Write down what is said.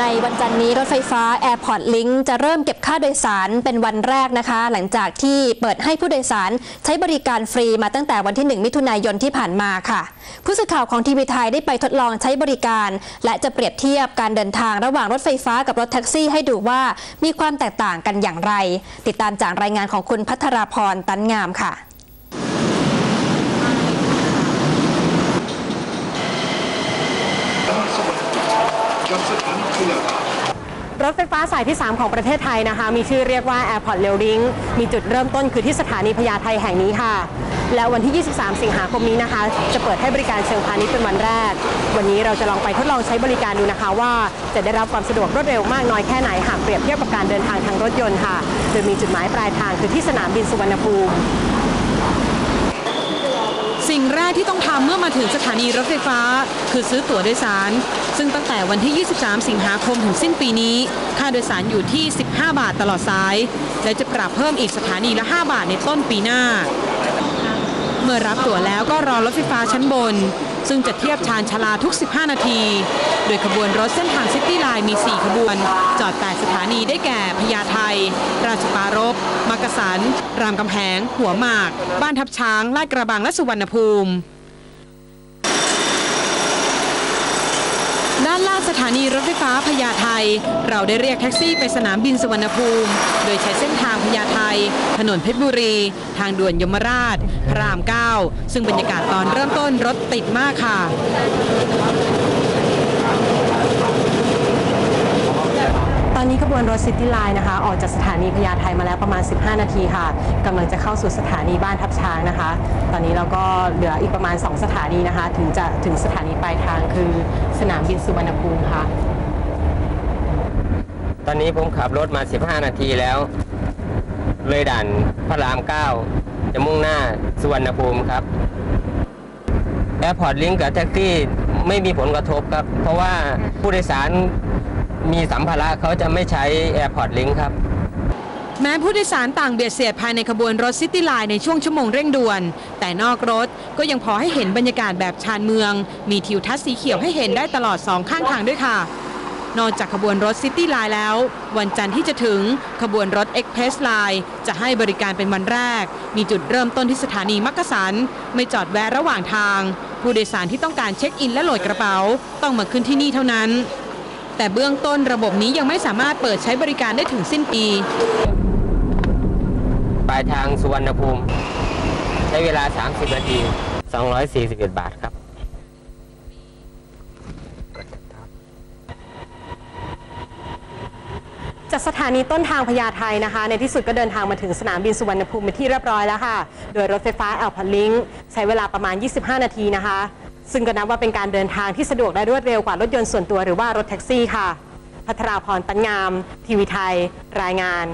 ในวันจันนี้รถไฟฟ้า Airport Link จะเริ่มเก็บค่าโดยสารเป็นวันแรกนะคะ หลังจากที่เปิดให้ผู้โดยสารใช้บริการฟรีมาตั้งแต่วันที่ 1 มิถุนายนที่ผ่านมาค่ะ ผู้สื่อข่าวของทีวีไทยได้ไปทดลองใช้บริการ และจะเปรียบเทียบการเดินทางระหว่างรถไฟฟ้ากับรถแท็กซี่ให้ดูว่ามีความแตกต่างกันอย่างไร ติดตามจากรายงานของคุณพัทราพรตันงามค่ะ รถไฟฟ้าสายที่ 3 ของประเทศไทยนะคะ มีชื่อเรียกว่า Airport Rail Link มีจุดเริ่มต้นคือที่สถานีพญาไทแห่งนี้ค่ะ แล้ววันที่ 23 สิงหาคมนี้นะคะ จะเปิดให้บริการเชิงพาณิชย์เป็นวันแรก วันนี้เราจะลองไปทดลองใช้บริการดูนะคะว่าจะได้รับความสะดวกรวดเร็วมากน้อยแค่ไหนหากเปรียบเทียบกับการเดินทางทางรถยนต์ค่ะ โดยมีจุดหมายปลายทางคือที่สนามบินสุวรรณภูมิ สิ่งแรกที่ต้องทำเมื่อมาถึงสถานีรถไฟฟ้า คือซื้อตั๋วโดยสาร ซึ่งตั้งแต่วันที่ 23 สิงหาคมถึงสิ้นปีนี้ ค่าโดยสารอยู่ที่ 15 บาทตลอดสาย และจะปรับเพิ่มอีกสถานีละ 5 บาทในต้นปีหน้า มื่อรับตั๋วแล้วก็รอรถไฟฟ้าชั้นบน ซึ่งจะเทียบชานชาลาทุก 15 นาที โดยขบวนรถเส้นทางซิตี้ไลน์มี 4 ขบวน จอด 8 สถานีได้แก่พญาไทราชปารบมักกะสัน รามคำแหง หัวหมาก บ้านทับช้าง ลาดกระบังและสุวรรณภูมิ ด้านล่าง สถานีรถไฟฟ้าพญาไทเราได้เรียกแท็กซี่ไปสนามบินสุวรรณภูมิ โดยใช้เส้นทางพญาไทถนนเพชรบุรี ทางด่วนยมราช พระราม 9 ซึ่งบรรยากาศตอนเริ่มต้นรถติดมากค่ะ อนนี้ขบวนรถซิตี้ไลน์นะคะ ออกจากสถานีพญาไทมาแล้วประมาณ 15 นาทีค่ะกำลังจะเข้าสู่สถานีบ้านทับช้างนะคะ ตอนนี้เราก็เหลืออีกประมาณ 2 สถานีนะคะ ถึงจะถึงสถานีปลายทางคือสนามบินสุวรรณภูมิค่ะ ตอนนี้ผมขับรถมา 15 นาทีแล้ว เลยด่านพระราม 9 จะมุ่งหน้าสุวรรณภูมิครับแอร์พอร์ตลิงกับแท็กซี่ไม่มีผลกระทบครับ เพราะว่าผู้โดยสาร มีสัมภาระเขาจะไม่ใช้แอร์พอร์ตลิงครับ แม้ผู้โดยสารต่างเบียดเสียดภายในขบวนรถซิตี้ไลน์ในช่วงชั่วโมงเร่งด่วน แต่นอกรถก็ยังพอให้เห็นบรรยากาศแบบชานเมือง มีทิวทัศน์สีเขียวให้เห็นได้ตลอดสองข้างทางด้วยค่ะ นอกจากขบวนรถซิตี้ไลน์แล้ว วันจันทร์ที่จะถึงขบวนรถเอ็กเพรสไลน์จะให้บริการเป็นวันแรก มีจุดเริ่มต้นที่สถานีมักกะสัน ไม่จอดแวะระหว่างทาง ผู้โดยสารที่ต้องการเช็คอินและโหลดกระเป๋า ต้องมาขึ้นที่นี่เท่านั้น แต่เบื้องต้นระบบนี้ยังไม่สามารถเปิดใช้บริการได้ถึงสิ้นปี ปลายทางสุวรรณภูมิ ใช้เวลา 30 นาที 241 บาทครับจากสถานีต้นทางพญาไทนะคะ ในที่สุดก็เดินทางมาถึงสนามบินสุวรรณภูมิเป็นที่เรียบร้อยแล้วค่ะ โดยรถไฟฟ้าแอลพอลิงใช้เวลาประมาณ 25 นาทีนะคะ ซึ่งก็นับว่าเป็นการเดินทางที่สะดวกและรวดเร็วกว่ารถยนต์ส่วนตัวหรือว่ารถแท็กซี่ค่ะ พัทราพรตันงาม ทีวีไทย รายงาน